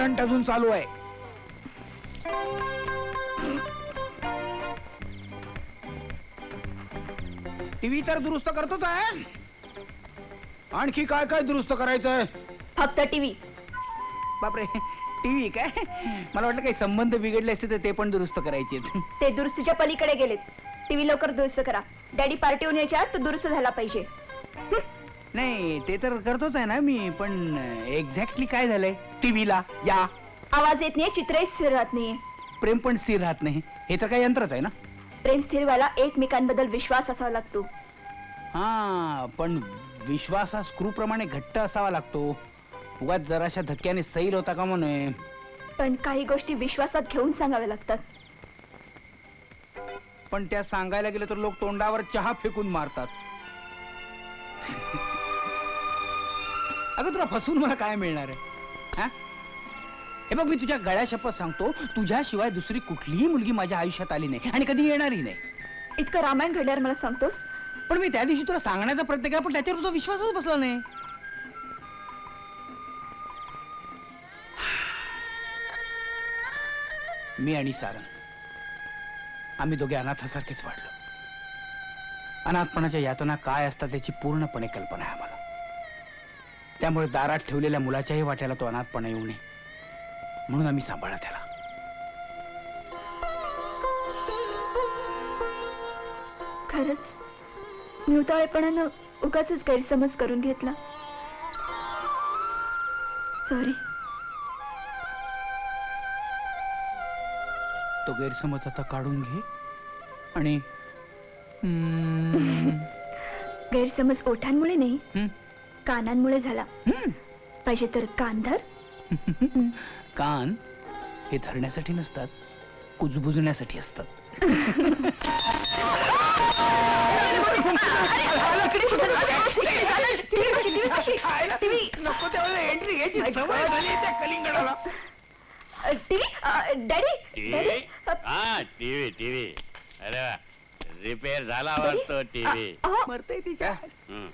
Current अजून चालू आहे. टीव्ही तर दुरुस्त करतोच आहे. आणखी काय काय दुरुस्त करायचंय? फक्त टीव्ही. बापरे टीव्ही काय? मला वाटलं काही संबंध बिघडले असते तर ते पण दुरुस्त करायचे. ते दुरुस्तीच्या पलीकडे गेलेत. टीव्ही लवकर दुरुस्त करा. डॅडी पार्टीहून यायच्या आत तो दुरुस्त झाला पाहिजे. नाही ते तर करतोच आहे ना मी पण एक्झॅक्टली काय झालंय? टीव्हीला या. आवाज येत नाही चित्रही स्थिर राहत नाहीये प्रेम पण स्थिर राहत नाही. हे तर काही यंत्रच आहे ना? प्रेम स्थिर व्हायला एकमेकांबद्दल विश्वास असावा लागतो. हा पण विश्वास हा स्क्रू प्रमाणे घट्ट असावा लागतो. उगाच जराशा धक्क्याने सैल होता का म्हणे? पण काही गोष्टी विश्वासात घेऊन सांगाव्या लागतात. पण त्या सांगायला गेलं तर लोक तोंडावर चहा फेकून मारतात. अगं तुला फसून मला काय मिळणार आहे? हा? हे बघ मी तुझ्या गळ्या शपथ सांगतो तुझ्याशिवाय दुसरी कुठलीही मुलगी माझ्या आयुष्यात आली नाही आणि कधी येणारही नाही. इतकं रामायण घडल्यावर मला सांगतोस? पण मी त्या दिवशी तुला सांगण्याचा प्रयत्न केला पण त्याच्यावर तुझा विश्वासच बसला नाही. मी आणि सारंग आम्ही दोघे अनाथासारखेच वाढलो. अनाथपणाच्या यातना काय असतात त्याची पूर्णपणे कल्पना आहे आम्हाला. त्यामुळे दारात ठेवलेल्या मुलाच्याही वाट्याला तो अनाथपणा येऊ नये. म्हणून आम्ही सांभाळला त्याला. खरंच? मी उतावळेपणानं उगाच गैरसमज करून घेतला. सॉरी तो गैरसमज आता काढून घे आणि गैरसमज ओठांमुळे नाही. कानांमुळे झाला. हम्म. पाहिजे तर कान धर. कान हे धरण्यासाठी नसतात कुजबुजण्यासाठी असतात. नको त्यावेळेला एंट्री घ्यायची सवय झाली त्या कलिंगडाला टीव्ही डॅडी टीव्ही हा टीव्ही टीव्ही. अरे रिपेअर झाला वाटतो टीव्ही. मरतय तिच्या. हम्म.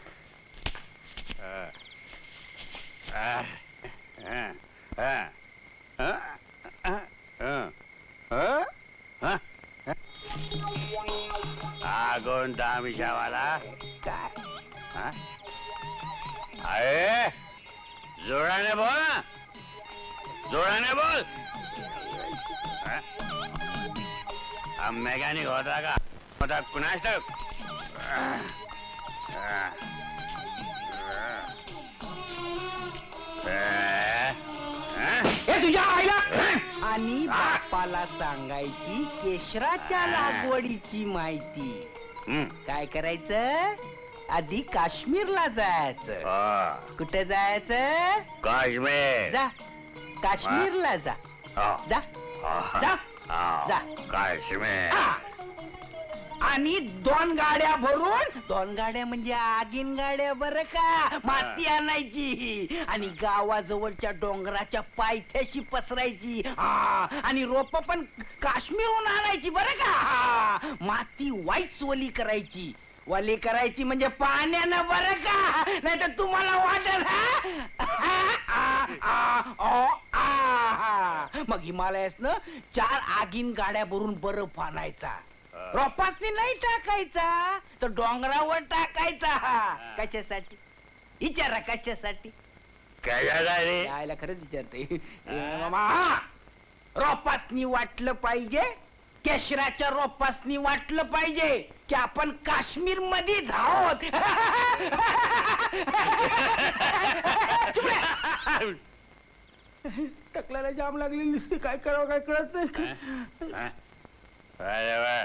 आगोन दामिशावाला काय अरे जोराने बोल जोराने बोल. मेकॅनिक होता का होता कुणाच हा? तुझ्या आईला आणि बापाला सांगायची केशराच्या लागवडीची माहिती. काय करायचं आधी काश्मीरला जायचं. कुठे जायचं काश्मीर जा काश्मीरला जा. जा. जा. जा. काश्मीर. आणि दोन गाड्या भरून दोन गाड्या म्हणजे आगीन गाड्या बर का? माती आणायची. आणि गावाजवळच्या डोंगराच्या पायथ्याशी पसरायची. हा. आणि रोप पण काश्मीरहून आणायची बर का? हा. माती वाईच वली करायची. वली करायची म्हणजे पाण्यानं बर का? नाही तर तुम्हाला आ. मग हिमालयासनं चार आगीन गाड्या भरून बर्फ आणायचा. रोपासनी नाही टाकायचा तर डोंगरावर टाकायचा. कशासाठी? विचारा कशासाठी? यायला खरंच विचारते. मामा रोपासनी वाटलं पाहिजे केशराच्या रोपासनी वाटलं पाहिजे की आपण काश्मीरमध्ये आहोत. टकल्याला जाम लागलेली दिसते काय करावं काय कळत नाही. हा? अरे वा.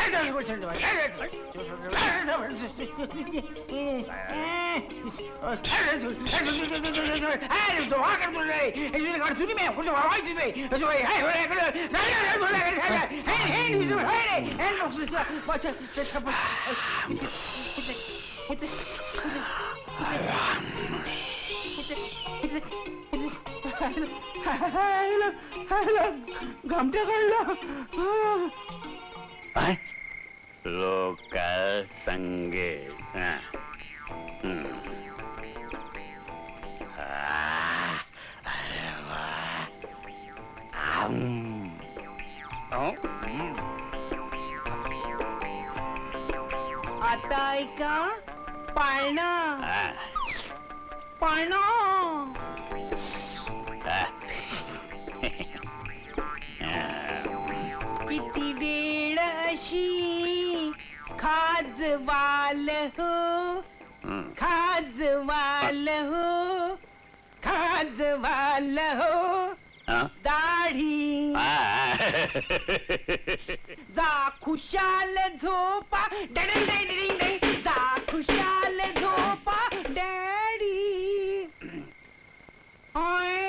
वा. आम. अहो, हम्म. आता ऐका पाळणं आ, पाळणं वेळ अशी खाजवाल हो हम्म. खाजवाल हो खाजवाल हो हा? दाढी आ. जा खुशाल झोपा डडन डै डिडिंग डै. जा खुशाल झोपा डॅडी ओय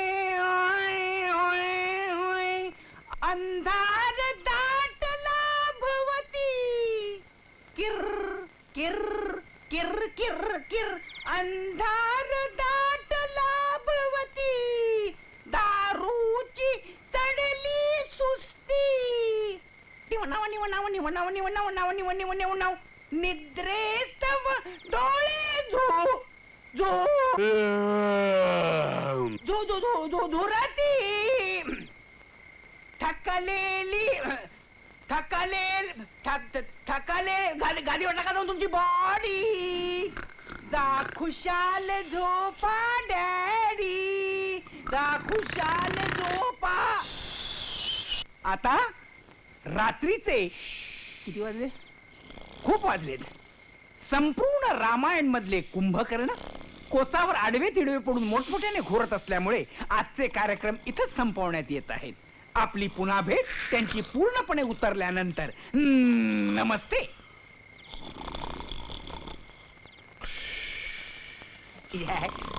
किर किर किर किर. अंधार दाट लाभवती. दारूची चढली सुस्ती. निवणाव निवणाव निवणाव निवणाव नाव निव निवणाव निव नाव डोळे झो झो. झो झो झो झो झोराती थकलेली थकले ठक थक- गाडी गाडीवर नका जाऊन तुमची बॉडी जा खुशाल झोपा डॅडी. जा खुशाल झोपा. आता रात्रीचे किती वाजले? खूप वाजलेत. संपूर्ण रामायण मधले कुंभकर्ण कोचावर आडवे तिडवे पडून मोठमोठ्याने घोरत असल्यामुळे आजचे कार्यक्रम इथंच संपवण्यात येत आहेत. आपली पुन्हा भेट त्यांची पूर्णपणे उतरल्यानंतर. हम्म, नमस्ते. या.